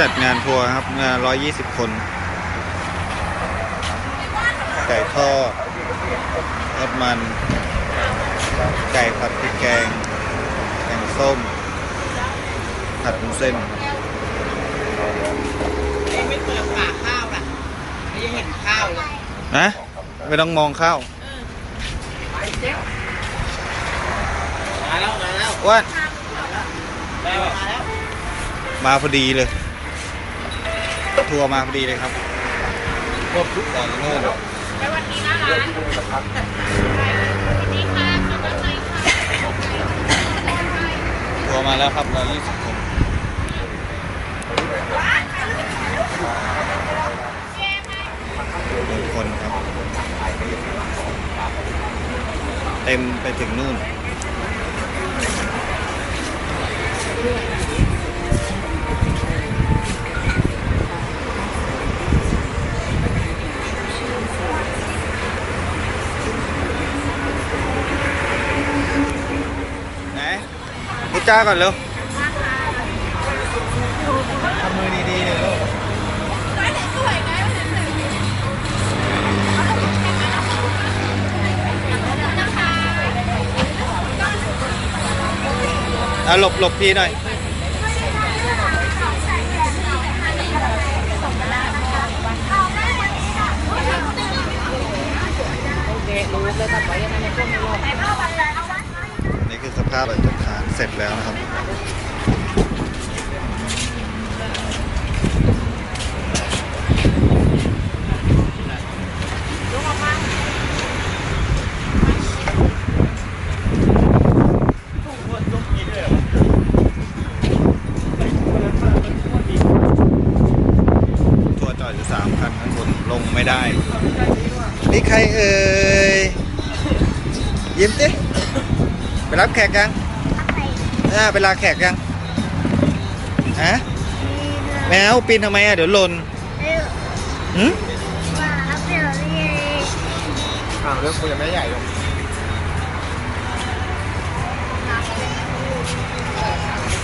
จัดงานทัวร์ครับงาน120คนไก่ทอดทอดมัน ไก่ผัดพริกแกง แกงส้ม ผัดวุ้นเส้นเองไม่เปิดฝาข้าวล่ะไม่ยังเห็นข้าวเลยนะไม่ต้องมองข้าวมาแล้ว มาแล้วว่ามาแล้ว มาพอดีเลย ทัวร์มาพอดีเลยครับพวกทุกอย่างโน่นไปวันนี้น้าร้านวันนี้ค่ะขอบคุณค่ะทัวร์มาแล้วครับ120คนหนึ่งคนครับ เต็มไปถึงนู่น พูดจ้าก่อนเร็วทำมือดีๆเลยลูกอะหลบหลบพี่หน่อยโอเครู้เลยตัดไว้ยังไงในช่วงนี้ลูกนี่คือสภาพหลังจากทาน เสร็จแล้วนะครับทัวร์จอดอยู่สามคันข้างบนลงไม่ได้ นี่ใครเอ่ยยิ้มสิไปรับแขกยัง อ่าไปลาแขกยังฮะแมวปีนทำไมอะเดี๋ยวหล่นหืมอ้าวเรื่องคุยกับแม่ใหญ่ลง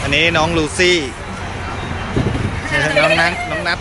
อันนี้น้องลูซี่ น้องนัทน้องนัท